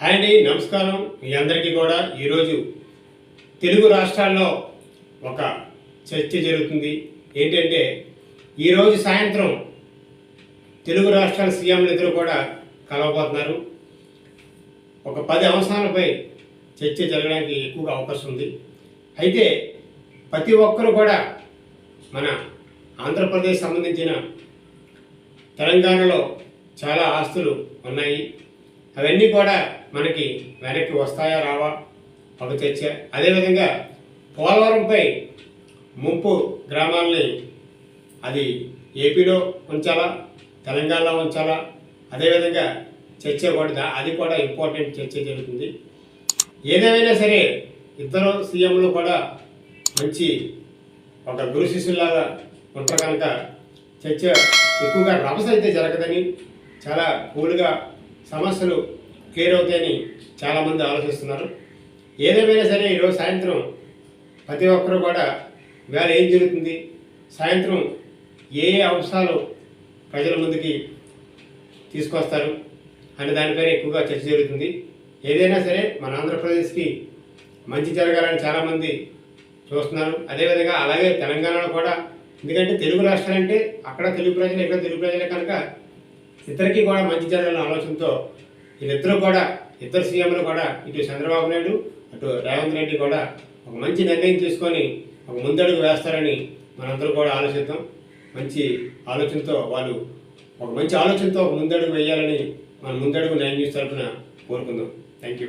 Hi అండి నమస్కారం. మీ అందరికీ కూడా ఈరోజు తెలుగు రాష్ట్రాల్లో ఒక చర్చ జరుగుతుంది. ఏంటంటే ఈరోజు సాయంత్రం తెలుగు రాష్ట్రాల సీఎంలు ఇద్దరు కూడా కలవబోతున్నారు. ఒక పది అంశాలపై చర్చ జరగడానికి ఎక్కువగా అవకాశం ఉంది. అయితే ప్రతి ఒక్కరు కూడా మన ఆంధ్రప్రదేశ్ సంబంధించిన తెలంగాణలో చాలా ఆస్తులు ఉన్నాయి. అవన్నీ కూడా మనకి వెనక్కి వస్తాయా రావా? ఒక చర్చ అదేవిధంగా పోలవరంపై ముంపు గ్రామాలని అది ఏపీలో ఉంచాలా? తెలంగాణలో ఉంచాలా? అదేవిధంగా చర్చ కూడా అది కూడా ఇంపార్టెంట్ చర్చ జరుగుతుంది. ఏదేమైనా సరే ఇద్దరు సీఎంలు కూడా మంచి ఒక గురు శిష్యులాగా ఉంటారు కనుక చర్చ ఎక్కువగా రభస అయితే జరగదని చాలా కూల్గా సమస్యలు క్లియర్ అవుతాయని చాలామంది ఆలోచిస్తున్నారు. ఏదేమైనా సరే ఈరోజు సాయంత్రం ప్రతి ఒక్కరు కూడా వేళ ఏం జరుగుతుంది? సాయంత్రం ఏ ఏ అంశాలు ప్రజల ముందుకి తీసుకొస్తారు అనే దానిపైన ఎక్కువగా చర్చ జరుగుతుంది. ఏదైనా సరే మన ఆంధ్రప్రదేశ్కి మంచి జరగాలని చాలామంది చూస్తున్నారు. అదేవిధంగా అలాగే తెలంగాణలో కూడా ఎందుకంటే తెలుగు రాష్ట్రాలంటే అక్కడ తెలుగు ప్రజలు ఇక్కడ తెలుగు ప్రజలే కనుక ఇద్దరికి కూడా మంచి జరగాలనే ఆలోచనతో వీళ్ళిద్దరూ కూడా ఇద్దరు సీఎంలు కూడా ఇటు చంద్రబాబు నాయుడు అటు రేవంత్ రెడ్డి కూడా ఒక మంచి నిర్ణయం తీసుకొని ఒక ముందడుగు వేస్తారని మనందరూ కూడా ఆలోచిద్దాం. మంచి ఆలోచనతో వాళ్ళు ఒక మంచి ఆలోచనతో ఒక ముందడుగు వేయాలని మన ముందడుగు న్యాయం చేసి తరఫున కోరుకుందాం. Thank you